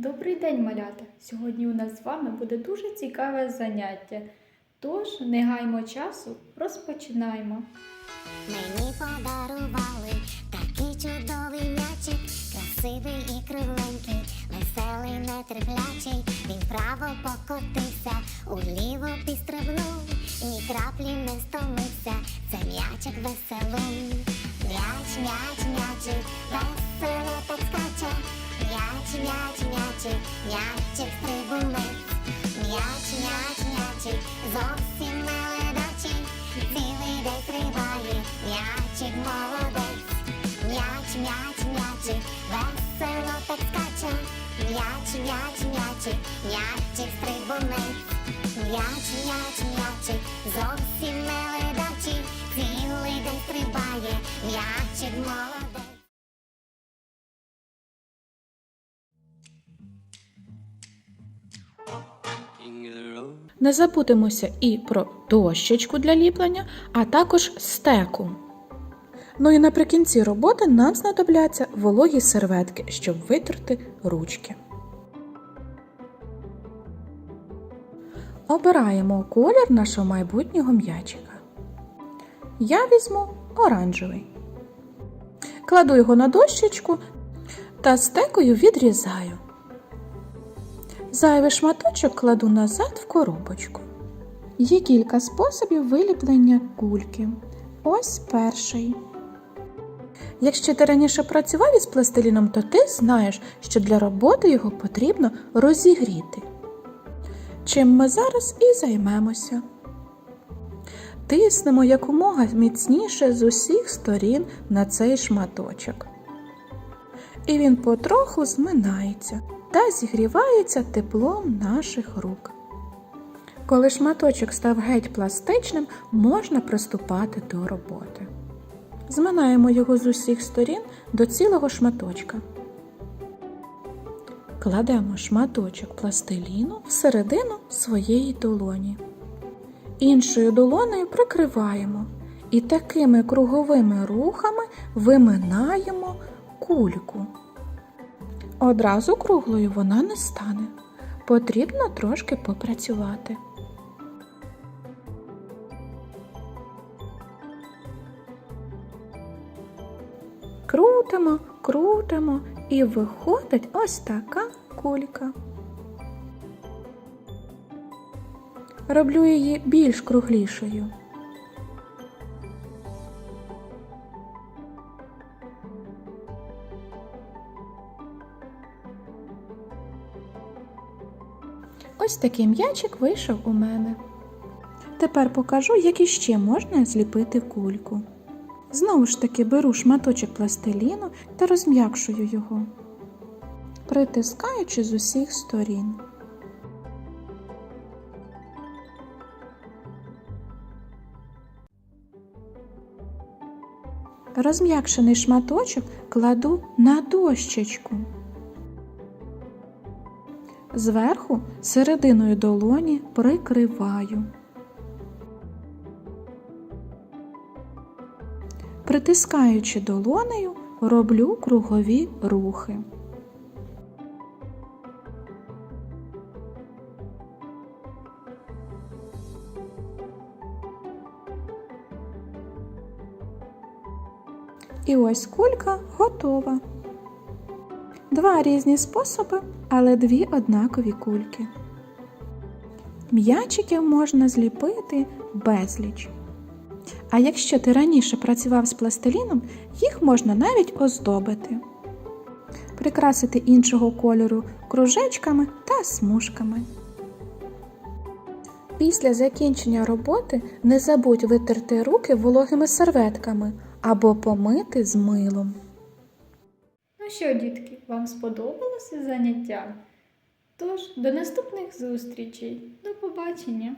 Добрий день, малята! Сьогодні у нас з вами буде дуже цікаве заняття. Тож, не гаймо часу, розпочинаємо. Мені подарували такий чудовий м'ячик, красивий і кругленький, веселий, нетерплячий. Він вправо покотився, уліво підстрибнув, ні краплі не стомився. Це м'ячик веселун. М'яч, зовсім не ледачий. Цілий день триває, м'ячик молодець. М'яч, м'яч, м'ячик, весело так скаче. М'яч, м'яч, м'ячик, м'ячик стрибунець. М'яч, м'яч, м'ячик, зовсім не ледачий. Цілий день стрибає, м'ячик молодець. Не забудемося і про дощечку для ліплення, а також стеку. Ну і наприкінці роботи нам знадобляться вологі серветки, щоб витерти ручки. Обираємо колір нашого майбутнього м'ячика. Я візьму оранжевий. Кладу його на дощечку та стекою відрізаю. Зайвий шматочок кладу назад в коробочку. Є кілька способів виліплення кульки. Ось перший. Якщо ти раніше працював із пластиліном, то ти знаєш, що для роботи його потрібно розігріти. Чим ми зараз і займемося. Тиснемо якомога міцніше з усіх сторін на цей шматочок. І він потроху зминається та зігрівається теплом наших рук. Коли шматочок став геть пластичним, можна приступати до роботи. Зминаємо його з усіх сторін до цілого шматочка. Кладемо шматочок пластиліну всередину своєї долоні. Іншою долонею прикриваємо і такими круговими рухами виминаємо кульку. Одразу круглою вона не стане. Потрібно трошки попрацювати. Крутимо, крутимо і виходить ось така кулька. Роблю її більш круглішою. Ось такий м'ячик вийшов у мене. Тепер покажу, як іще можна зліпити кульку. Знову ж таки беру шматочок пластиліну та розм'якшую його, притискаючи з усіх сторін. Розм'якшений шматочок кладу на дощечку. Зверху серединою долоні прикриваю. Притискаючи долонею, роблю кругові рухи. І ось кулька готова. Два різні способи, але дві однакові кульки. М'ячиків можна зліпити безліч. А якщо ти раніше працював з пластиліном, їх можна навіть оздобити, прикрасити іншого кольору кружечками та смужками. Після закінчення роботи не забудь витерти руки вологими серветками або помити з милом. Що, дітки, вам сподобалося заняття? Тож, до наступних зустрічей. До побачення!